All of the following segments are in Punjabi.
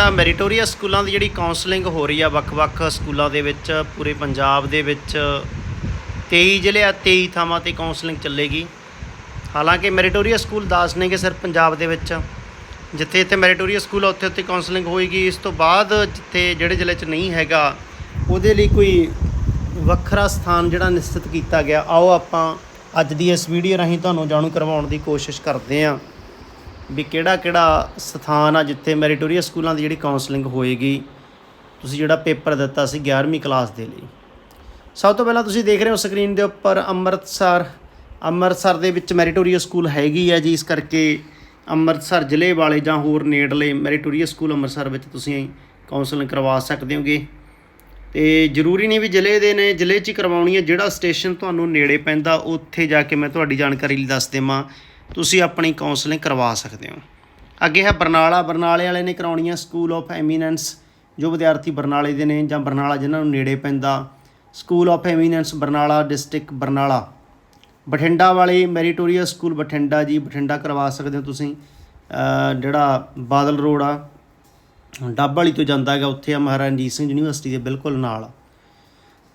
ਤਾਂ ਮੈਰੀਟੋਰੀਅਸ ਸਕੂਲਾਂ ਦੀ ਜਿਹੜੀ ਕਾਉਂਸਲਿੰਗ ਹੋ ਰਹੀ ਆ, ਵੱਖ-ਵੱਖ ਸਕੂਲਾਂ ਦੇ ਵਿੱਚ, ਪੂਰੇ ਪੰਜਾਬ ਦੇ ਵਿੱਚ 23 ਜ਼ਿਲ੍ਹੇ ਆ 23 ਥਾਵਾਂ ਤੇ ਕਾਉਂਸਲਿੰਗ ਚੱਲੇਗੀ। ਹਾਲਾਂਕਿ ਮੈਰੀਟੋਰੀਅਸ ਸਕੂਲ 10 ਨੇਗੇ ਸਿਰਫ ਪੰਜਾਬ ਦੇ ਵਿੱਚ। ਜਿੱਥੇ ਇੱਥੇ ਮੈਰੀਟੋਰੀਅਸ ਸਕੂਲ ਆ, ਉੱਥੇ ਉੱਥੇ ਕਾਉਂਸਲਿੰਗ ਹੋਏਗੀ। ਇਸ ਤੋਂ ਬਾਅਦ ਜਿੱਥੇ ਜਿਹੜੇ ਜ਼ਿਲ੍ਹੇ 'ਚ ਨਹੀਂ ਹੈਗਾ, ਉਹਦੇ ਲਈ ਕੋਈ ਵੱਖਰਾ ਸਥਾਨ ਜਿਹੜਾ ਨਿਸ਼ਚਿਤ ਕੀਤਾ ਗਿਆ, ਆਓ ਆਪਾਂ ਅੱਜ ਦੀ ਇਸ ਵੀਡੀਓ ਰਾਹੀਂ ਤੁਹਾਨੂੰ ਜਾਣੂ ਕਰਵਾਉਣ ਦੀ ਕੋਸ਼ਿਸ਼ ਕਰਦੇ ਹਾਂ ਵੀ ਕਿਹੜਾ ਕਿਹੜਾ ਸਥਾਨ ਆ ਜਿੱਥੇ ਮੈਰੀਟੋਰੀਅਸ ਸਕੂਲਾਂ ਦੀ ਜਿਹੜੀ ਕਾਉਂਸਲਿੰਗ ਹੋਏਗੀ, ਤੁਸੀਂ ਜਿਹੜਾ ਪੇਪਰ ਦਿੱਤਾ ਸੀ 11ਵੀਂ ਕਲਾਸ ਦੇ ਲਈ। ਸਭ ਤੋਂ ਪਹਿਲਾਂ ਤੁਸੀਂ ਦੇਖ ਰਹੇ ਹੋ ਸਕਰੀਨ ਦੇ ਉੱਪਰ ਅੰਮ੍ਰਿਤਸਰ। ਅੰਮ੍ਰਿਤਸਰ ਦੇ ਵਿੱਚ ਮੈਰੀਟੋਰੀਅਸ ਸਕੂਲ ਹੈਗੀ ਹੈ ਜੀ, ਇਸ ਕਰਕੇ ਅੰਮ੍ਰਿਤਸਰ ਜ਼ਿਲ੍ਹੇ ਵਾਲੇ ਜਾਂ ਹੋਰ ਨੇੜਲੇ ਮੈਰੀਟੋਰੀਅਸ ਸਕੂਲ ਅੰਮ੍ਰਿਤਸਰ ਵਿੱਚ ਤੁਸੀਂ ਕਾਉਂਸਲਿੰਗ ਕਰਵਾ ਸਕਦੇ ਹੋਗੇ। ਤੇ ਜ਼ਰੂਰੀ ਨਹੀਂ ਵੀ ਜ਼ਿਲ੍ਹੇ ਦੇ ਨੇ, ਜ਼ਿਲ੍ਹੇ 'ਚ ਹੀ ਕਰਵਾਉਣੀ ਹੈ ਜਿਹੜਾ ਸਟੇਸ਼ਨ ਤੁਹਾਨੂੰ ਨੇੜੇ ਪੈਂਦਾ, ਉੱਥੇ ਜਾ ਕੇ ਮੈਂ ਤੁਹਾਡੀ ਜਾਣਕਾਰੀ ਲਈ ਦੱਸ ਦੇਵਾਂ। ਤੁਸੀਂ ਆਪਣੀ ਕਾਉਂਸਲਿੰਗ ਕਰਵਾ ਸਕਦੇ ਹੋ। ਅੱਗੇ ਹੈ ਬਰਨਾਲਾ। ਬਰਨਾਲੇ ਵਾਲੇ ਨੇ ਕਰਾਉਣੀ ਹੈ ਸਕੂਲ ਆਫ ਐਮੀਨੈਂਸ ਜੋ ਵਿਦਿਆਰਥੀ ਬਰਨਾਲੇ ਦੇ ਨੇ ਜਾਂ ਬਰਨਾਲਾ ਜਿਨ੍ਹਾਂ ਨੂੰ ਨੇੜੇ ਪੈਂਦਾ। School of eminence Barnala district Barnala. Bathinda ਵਾਲੇ ਮੈਰੀਟੋਰੀਅਸ ਸਕੂਲ ਬਠਿੰਡਾ ਜੀ, ਬਠਿੰਡਾ ਕਰਵਾ ਸਕਦੇ ਹੋ ਤੁਸੀਂ। ਜਿਹੜਾ ਬਾਦਲ ਰੋਡ ਆ, ਡੱਬ ਵਾਲੀ ਤੋਂ ਜਾਂਦਾ ਹੈਗਾ, ਉੱਥੇ ਆ ਮਹਾਰਾਜਾ ਰਣਜੀਤ ਸਿੰਘ ਯੂਨੀਵਰਸਿਟੀ ਦੇ ਬਿਲਕੁਲ ਨਾਲ।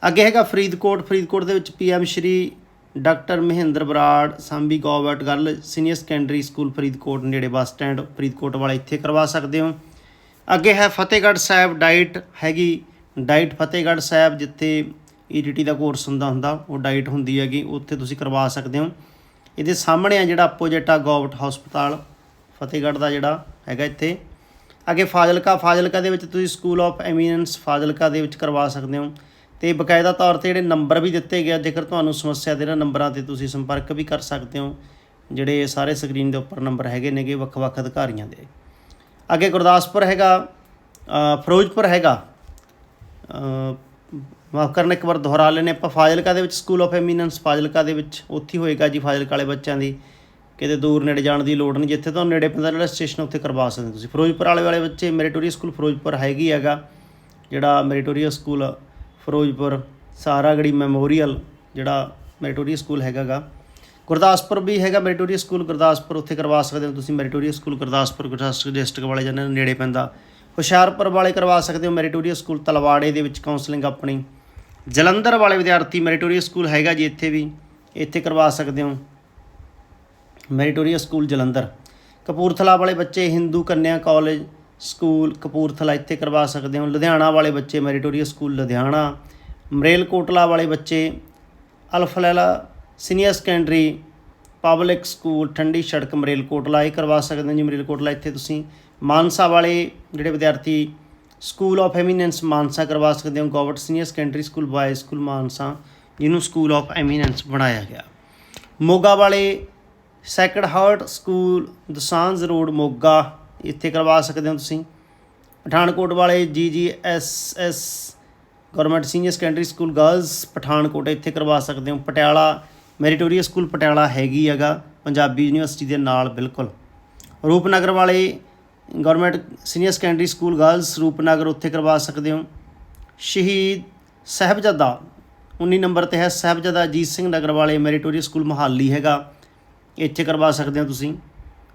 ਅੱਗੇ ਹੈਗਾ ਫਰੀਦਕੋਟ। ਫਰੀਦਕੋਟ ਦੇ ਵਿੱਚ ਪੀਐਮ ਸ਼੍ਰੀ ਡਾਕਟਰ ਮਹਿੰਦਰ ਬਰਾੜ ਸਾਂਭੀ government girl senior secondary school Faridkot ਨੇੜੇ ਬੱਸ ਸਟੈਂਡ, ਫਰੀਦਕੋਟ ਵਾਲੇ ਇੱਥੇ ਕਰਵਾ ਸਕਦੇ ਹੋ। ਅੱਗੇ ਹੈ ਫਤਿਹਗੜ੍ਹ ਸਾਹਿਬ ਡਾਈਟ ਹੈਗੀ ਡਾਈਟ ਫਤਿਹਗੜ੍ਹ ਸਾਹਿਬ, ਜਿੱਥੇ ਈਡੀਟੀ ਦਾ ਕੋਰਸ ਹੁੰਦਾ ਹੁੰਦਾ, ਉਹ ਡਾਈਟ ਹੁੰਦੀ ਹੈਗੀ, ਉੱਥੇ ਤੁਸੀਂ ਕਰਵਾ ਸਕਦੇ ਹੋ। ਇਹਦੇ ਸਾਹਮਣੇ ਆ ਜਿਹੜਾ ਆਪੋਜੀਟ ਆ ਗਵਰਨਮੈਂਟ ਹਸਪਤਾਲ, ਫਤਿਹਗੜ੍ਹ ਦਾ ਜਿਹੜਾ ਹੈਗਾ ਇੱਥੇ। ਅੱਗੇ ਫਾਜ਼ਿਲਕਾ ਫਾਜ਼ਿਲਕਾ ਦੇ ਵਿੱਚ ਤੁਸੀਂ ਸਕੂਲ ਆਫ ਐਮੀਨੈਂਸ ਫਾਜ਼ਿਲਕਾ ਦੇ ਵਿੱਚ ਕਰਵਾ ਸਕਦੇ ਹੋ। ਤੇ ਬਕਾਇਦਾ ਤੌਰ ਤੇ ਜਿਹੜੇ ਨੰਬਰ ਵੀ ਦਿੱਤੇ ਗਏ ਜੇਕਰ ਤੁਹਾਨੂੰ ਸਮੱਸਿਆ ਦੇ ਇਹਨਾਂ ਨੰਬਰਾਂ ਤੇ ਤੁਸੀਂ ਸੰਪਰਕ ਵੀ ਕਰ ਸਕਦੇ ਹੋ, ਜਿਹੜੇ ਸਾਰੇ ਸਕਰੀਨ ਦੇ ਉੱਪਰ ਨੰਬਰ ਹੈਗੇ ਨੇਗੇ, ਵੱਖ-ਵੱਖ ਅਧਿਕਾਰੀਆਂ ਦੇ। ਅੱਗੇ ਗੁਰਦਾਸਪੁਰ ਹੈਗਾ ਫਿਰੋਜ਼ਪੁਰ ਹੈਗਾ। ਮਾਫ ਕਰਨਾ, ਇੱਕ ਵਾਰ ਦੁਹਰਾ ਲੈਨੇ ਆਪਾਂ ਫਾਜ਼ਿਲਕਾ ਦੇ ਵਿੱਚ ਸਕੂਲ ਆਫ ਐਮੀਨੈਂਸ ਫਾਜ਼ਿਲਕਾ ਦੇ ਵਿੱਚ ਉੱਥੇ ਹੀ ਹੋਏਗਾ ਜੀ, ਫਾਜ਼ਿਲਕਾ ਵਾਲੇ ਬੱਚਿਆਂ ਦੀ। ਕਿਤੇ ਦੂਰ ਨੇੜੇ ਜਾਣ ਦੀ ਲੋੜ ਨਹੀਂ, ਜਿੱਥੇ ਤੁਹਾਨੂੰ ਨੇੜੇ ਪੈਂਦਾ, ਜਿਹੜਾ ਸਟੇਸ਼ਨ ਉੱਥੇ ਕਰਵਾ ਸਕਦੇ ਹੋ ਤੁਸੀਂ। ਫਿਰੋਜ਼ਪੁਰ ਵਾਲੇ ਵਾਲੇ ਬੱਚੇ ਮੈਰੀਟੋਰੀਅਸ ਸਕੂਲ ਫਿਰੋਜ਼ਪੁਰ ਹੈਗੀ ਹੈਗਾ, ਜਿਹੜਾ meritorious school Firozpur, Saragarhi memorial, ਜਿਹੜਾ ਮੈਰੀਟੋਰੀਅਸ ਸਕੂਲ ਹੈਗਾਗਾ। ਗੁਰਦਾਸਪੁਰ ਵੀ ਹੈਗਾ ਮੈਰੀਟੋਰੀਅਸ ਸਕੂਲ, ਗੁਰਦਾਸਪੁਰ ਉੱਥੇ ਕਰਵਾ ਸਕਦੇ ਹੋ ਤੁਸੀਂ, meritorious school Gurdaspur Gurdaspur district ਵਾਲੇ ਜਿਹਨਾਂ ਨੂੰ ਨੇੜੇ ਪੈਂਦਾ। ਹੁਸ਼ਿਆਰਪੁਰ ਵਾਲੇ ਕਰਵਾ ਸਕਦੇ ਹੋ ਮੈਰੀਟੋਰੀਅਸ ਸਕੂਲ, ਤਲਵਾੜੇ ਦੇ ਵਿੱਚ ਕਾਉਂਸਲਿੰਗ ਆਪਣੀ। ਜਲੰਧਰ ਵਾਲੇ ਵਿਦਿਆਰਥੀ ਮੈਰੀਟੋਰੀਅਸ ਸਕੂਲ ਹੈਗਾ ਜੀ ਇੱਥੇ ਵੀ, ਇੱਥੇ ਕਰਵਾ ਸਕਦੇ ਹੋ। Meritorious school Jalandhar. ਕਪੂਰਥਲਾ ਵਾਲੇ ਬੱਚੇ, ਹਿੰਦੂ ਕੰਨਿਆ ਕਾਲਜ ਸਕੂਲ ਕਪੂਰਥਲਾ ਇੱਥੇ ਕਰਵਾ ਸਕਦੇ ਹੋ। ਲੁਧਿਆਣਾ ਵਾਲੇ ਬੱਚੇ, ਮੈਰੀਟੋਰੀਅਸ ਸਕੂਲ ਲੁਧਿਆਣਾ, ਮਰੇਲਕੋਟਲਾ ਵਾਲੇ ਬੱਚੇ, ਅਲਫਲੈਲਾ ਸੀਨੀਅਰ ਸੈਕੰਡਰੀ, ਪਬਲਿਕ ਸਕੂਲ, ਠੰਡੀ ਸੜਕ ਮਰੇਲਕੋਟਲਾ ਇਹ ਕਰਵਾ ਸਕਦੇ ਹੋ ਜੀ। ਮਰੇਲਕੋਟਲਾ ਇੱਥੇ ਤੁਸੀਂ ਮਾਨਸਾ ਵਾਲੇ ਜਿਹੜੇ ਵਿਦਿਆਰਥੀ ਸਕੂਲ ਆਫ ਐਮੀਨੈਂਸ ਮਾਨਸਾ ਕਰਵਾ ਸਕਦੇ ਹੋ। Government senior secondary school boys school Mansa, ਜਿਹਨੂੰ ਸਕੂਲ ਆਫ ਐਮੀਨੈਂਸ ਬਣਾਇਆ ਗਿਆ। ਮੋਗਾ ਵਾਲੇ sacred heart school Dosanjh road, Moga. ਇੱਥੇ ਕਰਵਾ ਸਕਦੇ ਹੋ ਤੁਸੀਂ। ਪਠਾਨਕੋਟ ਵਾਲੇ G G S GGSS government senior secondary school girls Pathankot ਇੱਥੇ ਕਰਵਾ ਸਕਦੇ ਹੋ। ਪਟਿਆਲਾ ਮੈਰੀਟੋਰੀਅਸ ਸਕੂਲ ਪਟਿਆਲਾ ਹੈਗੀ ਹੈਗਾ, ਪੰਜਾਬੀ ਯੂਨੀਵਰਸਿਟੀ ਦੇ ਨਾਲ ਬਿਲਕੁਲ। ਰੂਪਨਗਰ ਵਾਲੇ government senior secondary school girls Rupnagar ਉੱਥੇ ਕਰਵਾ ਸਕਦੇ ਹੋ। ਸ਼ਹੀਦ ਸਾਹਿਬਜ਼ਾਦਾ 19 ਨੰਬਰ ਤੇ ਹੈ ਸਾਹਿਬਜ਼ਾਦਾ ਅਜੀਤ ਸਿੰਘ ਨਗਰ ਵਾਲੇ ਮੈਰੀਟੋਰੀਅਸ ਸਕੂਲ ਮਹਾਲੀ ਹੈਗਾ। ਇੱਥੇ ਕਰਵਾ ਸਕਦੇ ਹੋ ਤੁਸੀਂ।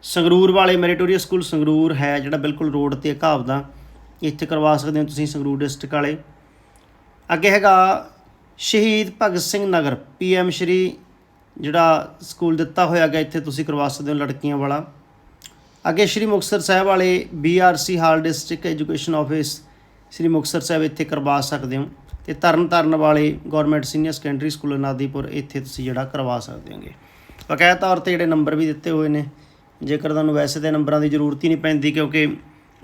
ਸੰਗਰੂਰ ਵਾਲੇ ਮੈਰੀਟੋਰੀਅਸ ਸਕੂਲ ਸੰਗਰੂਰ ਹੈ, ਜਿਹੜਾ ਬਿਲਕੁਲ ਰੋਡ ਤੇ ਘਾਵ ਦਾ। ਇੱਥੇ ਕਰਵਾ ਸਕਦੇ ਹੋ ਤੁਸੀਂ ਸੰਗਰੂਰ ਡਿਸਟ੍ਰਿਕਟ ਵਾਲੇ। ਅੱਗੇ ਹੈਗਾ ਸ਼ਹੀਦ ਭਗਤ ਸਿੰਘ ਨਗਰ, ਪੀਐਮ ਸ਼੍ਰੀ ਜਿਹੜਾ ਸਕੂਲ ਦਿੱਤਾ ਹੋਇਆ ਹੈਗਾ, ਇੱਥੇ ਤੁਸੀਂ ਕਰਵਾ ਸਕਦੇ ਹੋ ਲੜਕੀਆਂ ਵਾਲਾ। ਅੱਗੇ ਸ਼੍ਰੀ ਮੁਕਤਸਰ ਸਾਹਿਬ ਵਾਲੇ BRC hall district education office, Shri Muktsar Sahib ਇੱਥੇ ਕਰਵਾ ਸਕਦੇ ਹੋ। ਤੇ ਤਰਨ ਤਾਰਨ ਵਾਲੇ ਗਵਰਨਮੈਂਟ ਸੀਨੀਅਰ ਸੈਕੰਡਰੀ ਸਕੂਲ ਅਨਾਦੀਪੁਰ, ਇੱਥੇ ਤੁਸੀਂ ਜਿਹੜਾ ਕਰਵਾ ਸਕਦੇ ਹੋਗੇ। ਬਕਾਇਦਾ ਤੌਰ ਤੇ ਜਿਹੜੇ ਨੰਬਰ ਵੀ ਦਿੱਤੇ ਹੋਏ ਨੇ ਜੇਕਰ ਤੁਹਾਨੂੰ ਵੈਸੇ ਦੇ ਨੰਬਰਾਂ ਦੀ ਜ਼ਰੂਰਤ ਹੀ ਨਹੀਂ ਪੈਂਦੀ, ਕਿਉਂਕਿ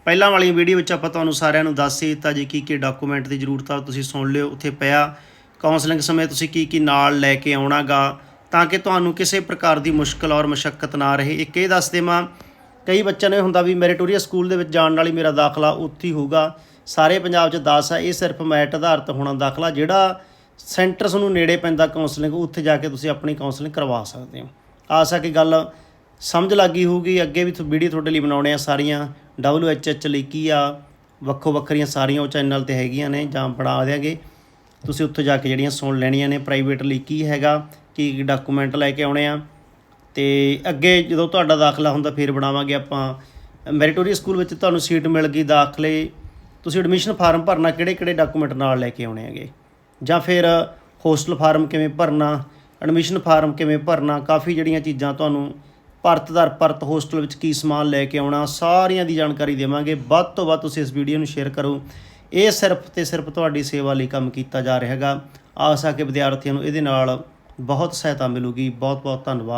ਪਹਿਲਾਂ ਵਾਲੀ ਵੀਡੀਓ ਵਿੱਚ ਆਪਾਂ ਤੁਹਾਨੂੰ ਸਾਰਿਆਂ ਨੂੰ ਦੱਸ ਹੀ ਦਿੱਤਾ ਜੀ ਕੀ ਕੀ ਡਾਕੂਮੈਂਟ ਦੀ ਜ਼ਰੂਰਤ ਆ ਤੁਸੀਂ ਸੁਣ ਲਿਓ, ਉੱਥੇ ਪਿਆ। ਕਾਉਂਸਲਿੰਗ ਸਮੇਂ ਤੁਸੀਂ ਕੀ ਕੀ ਨਾਲ ਲੈ ਕੇ ਆਉਣਾਗਾ, ਤਾਂ ਕਿ ਤੁਹਾਨੂੰ ਕਿਸੇ ਪ੍ਰਕਾਰ ਦੀ ਮੁਸ਼ਕਲ ਔਰ ਮੁਸ਼ਕਲ ਨਾ ਰਹੇ। ਇੱਕ ਇਹ ਦੱਸ ਦੇਵਾਂ, ਕਈ ਬੱਚਿਆਂ ਨੂੰ ਇਹ ਹੁੰਦਾ ਵੀ ਮੈਰੀਟੋਰੀਆ ਸਕੂਲ ਦੇ ਵਿੱਚ ਜਾਣ ਨਾਲ ਹੀ ਮੇਰਾ ਦਾਖਲਾ ਉੱਥੇ ਹੀ ਹੋਊਗਾ। ਸਾਰੇ ਪੰਜਾਬ 'ਚ 10 ਆ, ਇਹ ਸਿਰਫ ਮੈਟ ਆਧਾਰਿਤ ਹੋਣਾ ਦਾਖਲਾ, ਜਿਹੜਾ ਸੈਂਟਰਸ ਨੂੰ ਨੇੜੇ ਪੈਂਦਾ ਕਾਉਂਸਲਿੰਗ ਉੱਥੇ ਜਾ ਕੇ ਤੁਸੀਂ ਆਪਣੀ ਕਾਉਂਸਲਿੰਗ ਕਰਵਾ ਸਕਦੇ ਹੋ। ਆ ਕਿ ਗੱਲ ਸਮਝ ਲੱਗੀ ਹੋਊਗੀ, ਅੱਗੇ ਵੀ ਵੀਡੀਓ ਤੁਹਾਡੇ ਲਈ ਬਣਾਉਣੇ ਆ ਸਾਰੀਆਂ। WHH ਲਈ ਕੀ ਆ? ਵੱਖੋ ਵੱਖਰੀਆਂ ਸਾਰੀਆਂ ਉਹ ਚੈਨਲ ਤੇ ਹੈਗੀਆਂ ਨੇ, ਜਾਂ ਬਣਾ ਦਿਆਂਗੇ। ਤੁਸੀਂ ਉੱਥੇ ਜਾ ਕੇ ਜਿਹੜੀਆਂ ਸੁਣ ਲੈਣੀਆਂ ਨੇ ਪ੍ਰਾਈਵੇਟ ਲਈ ਕੀ ਹੈਗਾ, ਕੀ ਕੀ ਡਾਕੂਮੈਂਟ ਲੈ ਕੇ ਆਉਣੇ ਆ। ਤੇ ਅੱਗੇ ਜਦੋਂ ਤੁਹਾਡਾ ਦਾਖਲਾ ਹੁੰਦਾ, ਫਿਰ ਬਣਾਵਾਂਗੇ ਆਪਾਂ। ਮੈਰੀਟੋਰੀਅਸ ਸਕੂਲ ਵਿੱਚ ਤੁਹਾਨੂੰ ਸੀਟ ਮਿਲ ਗਈ ਦਾਖਲੇ। ਤੁਸੀਂ ਐਡਮਿਸ਼ਨ ਫਾਰਮ ਭਰਨਾ ਕਿਹੜੇ ਕਿਹੜੇ ਡਾਕੂਮੈਂਟ ਨਾਲ ਲੈ ਕੇ ਆਉਣੇ ਹੈਗੇ? ਜਾਂ ਫਿਰ ਹੋਸਟਲ ਫਾਰਮ ਕਿਵੇਂ ਭਰਨਾ ਐਡਮਿਸ਼ਨ ਫਾਰਮ ਕਿਵੇਂ ਭਰਨਾ, ਕਾਫੀ ਜਿਹੜੀਆਂ ਚੀਜ਼ਾਂ ਤੁਹਾਨੂੰ ਪਰਤ ਦਰ ਪਰਤ ਹੋਸਟਲ ਵਿੱਚ ਕੀ ਸਮਾਨ ਲੈ ਕੇ ਆਉਣਾ, ਸਾਰੀਆਂ ਦੀ ਜਾਣਕਾਰੀ ਦੇਵਾਂਗੇ। ਵੱਧ ਤੋਂ ਵੱਧ ਤੁਸੀਂ ਇਸ ਵੀਡੀਓ ਨੂੰ ਸ਼ੇਅਰ ਕਰੋ। ਇਹ ਸਿਰਫ ਤੇ ਸਿਰਫ ਤੁਹਾਡੀ ਸੇਵਾ ਲਈ ਕੰਮ ਕੀਤਾ ਜਾ ਰਿਹਾ ਹੈਗਾ ਆਸ ਆ ਕਿ ਵਿਦਿਆਰਥੀਆਂ ਨੂੰ ਇਹਦੇ ਨਾਲ ਬਹੁਤ ਸਹਾਇਤਾ ਮਿਲੂਗੀ। ਬਹੁਤ ਬਹੁਤ ਧੰਨਵਾਦ।